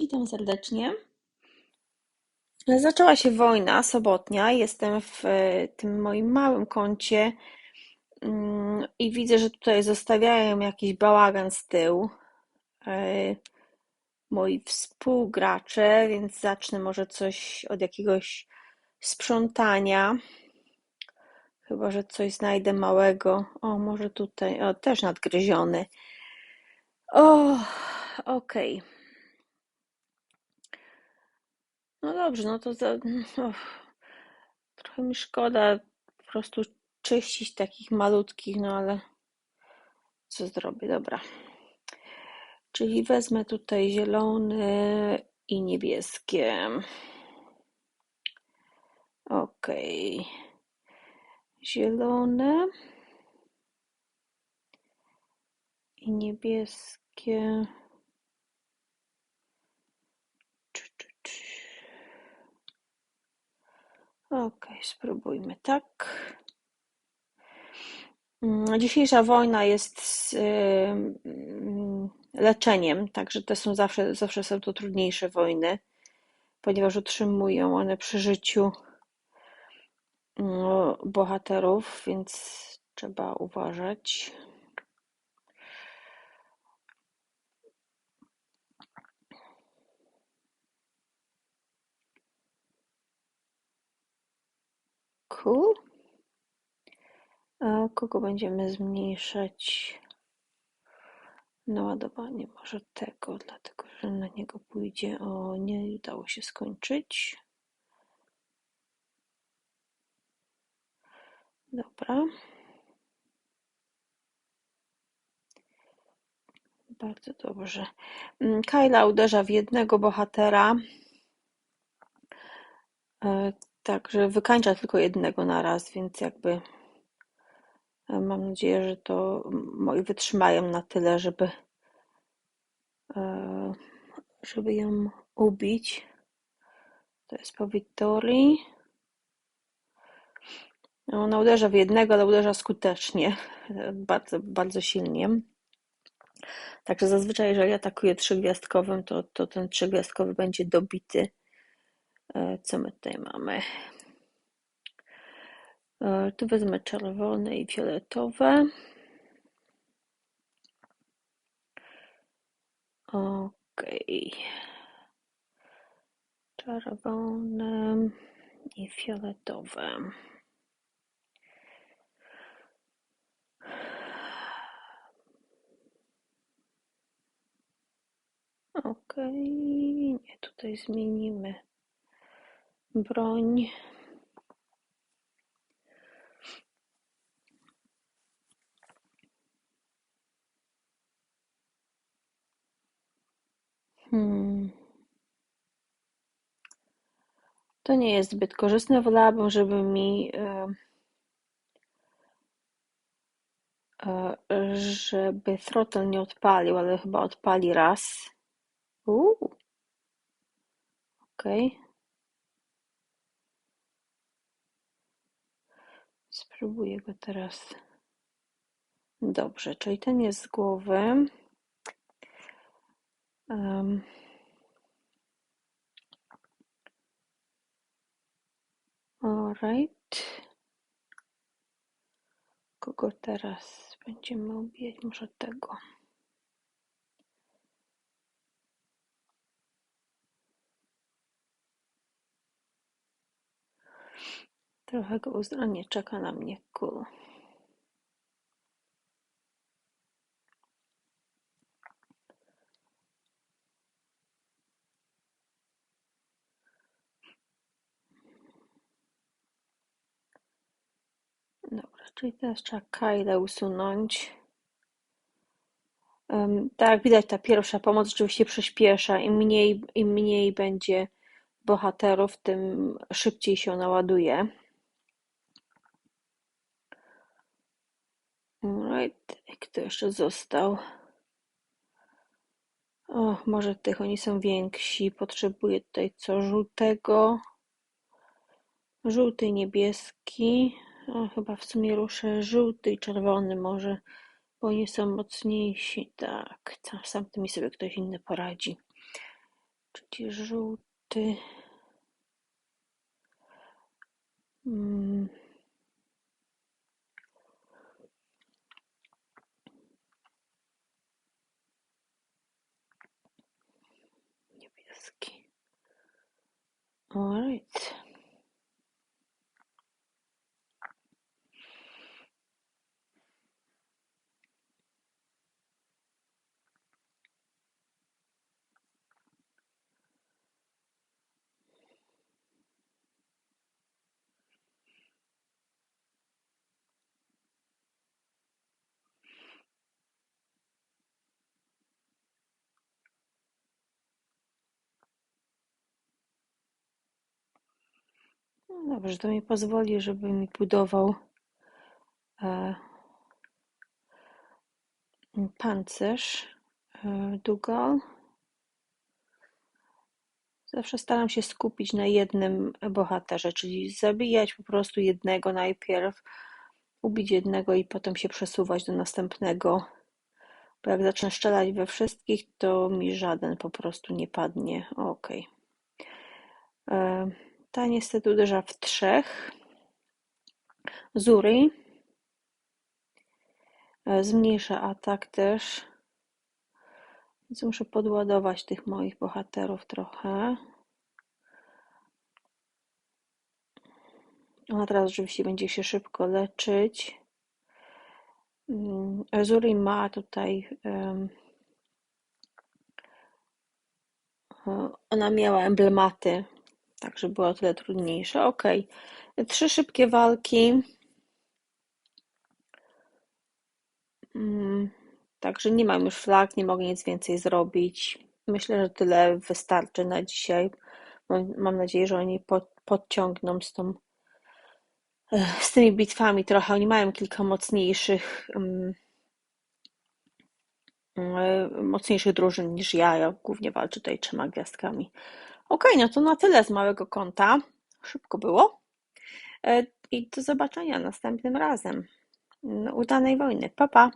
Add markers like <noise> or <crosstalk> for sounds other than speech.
Witam serdecznie. Zaczęła się wojna sobotnia. Jestem w e, tym moim małym kącie mm, i widzę, że tutaj zostawiają jakiś bałagan z tyłu. E, moi współgracze, więc zacznę może coś od jakiegoś sprzątania. Chyba, że coś znajdę małego. O, może tutaj. O, też nadgryziony. O, okej. Okay. No dobrze, no to za, <laughs> trochę mi szkoda po prostu czyścić takich malutkich, no ale co zrobię, dobra. Czyli wezmę tutaj zielone i niebieskie. Ok. Zielone i niebieskie. Ok, spróbujmy tak. Mm, dzisiejsza wojna jest z mm, leczeniem, także te są zawsze, zawsze są to trudniejsze wojny, ponieważ utrzymują one przy życiu mm, bohaterów, więc trzeba uważać. Kogo będziemy zmniejszać naładowanie? Może tego, dlatego że na niego pójdzie. O, nie udało się skończyć. Dobra. Bardzo dobrze. Mm, Kyla uderza w jednego bohatera. E, Także wykańcza tylko jednego na raz, więc jakby e, mam nadzieję, że to moi wytrzymają na tyle, żeby e, żeby ją ubić. To jest po Wiktorii. No, ona uderza w jednego, ale uderza skutecznie, bardzo, bardzo silnie. Także zazwyczaj, jeżeli atakuje trzygwiazdkowym, to, to ten trzygwiazdkowy będzie dobity E, co my tutaj mamy? E, tu wezmę czerwone i fioletowe. Ok. Czerwone i fioletowe. Ok, nie, tutaj zmienimy broń Hmm. To nie jest zbyt korzystne. Wolałabym, żeby mi e, e, żeby throttle nie odpalił, ale chyba odpali raz. Uuu. Okej. Okay. Spróbuję go teraz. Dobrze, czyli ten jest z głowy. Um. Alright. Kogo teraz będziemy ubijać? Może tego. Trochę go uznanie czeka na mnie, cool. Dobra, czyli teraz trzeba Kyle usunąć. Tak jak widać, ta pierwsza pomoc oczywiście przyspiesza. Im mniej, im mniej będzie bohaterów, tym szybciej się naładuje. Kto jeszcze został? O, może tych oni są więksi. Potrzebuję tutaj co żółtego. Żółty, niebieski. O, chyba w sumie ruszę żółty i czerwony może, bo oni są mocniejsi. Tak, sam tym mi sobie ktoś inny poradzi. czyli żółty. Mm. Niebieski. Alright. No dobrze, to mi pozwoli, żeby mi budował e, pancerz e, Dougal. Zawsze staram się skupić na jednym bohaterze, czyli zabijać po prostu jednego najpierw, ubić jednego i potem się przesuwać do następnego. Bo jak zacznę strzelać we wszystkich, to mi żaden po prostu nie padnie. Ok. E, ta niestety uderza w trzech. Zuri. E, zmniejsza atak też. Więc muszę podładować tych moich bohaterów trochę. Ona teraz oczywiście będzie się szybko leczyć. Zuri ma tutaj. Um, ona miała emblematy, także było o tyle trudniejsze. Ok. Trzy szybkie walki. Um, Także nie mam już flag, nie mogę nic więcej zrobić. Myślę, że tyle wystarczy na dzisiaj. Mam, mam nadzieję, że oni pod, podciągną z, tą, z tymi bitwami trochę. Oni mają kilka mocniejszych um, mocniejszych drużyn niż ja. Ja głównie walczę tutaj trzema gwiazdkami. Ok, no to na tyle z małego kąta. Szybko było. E, I do zobaczenia następnym razem. Udanej wojny. Pa, pa.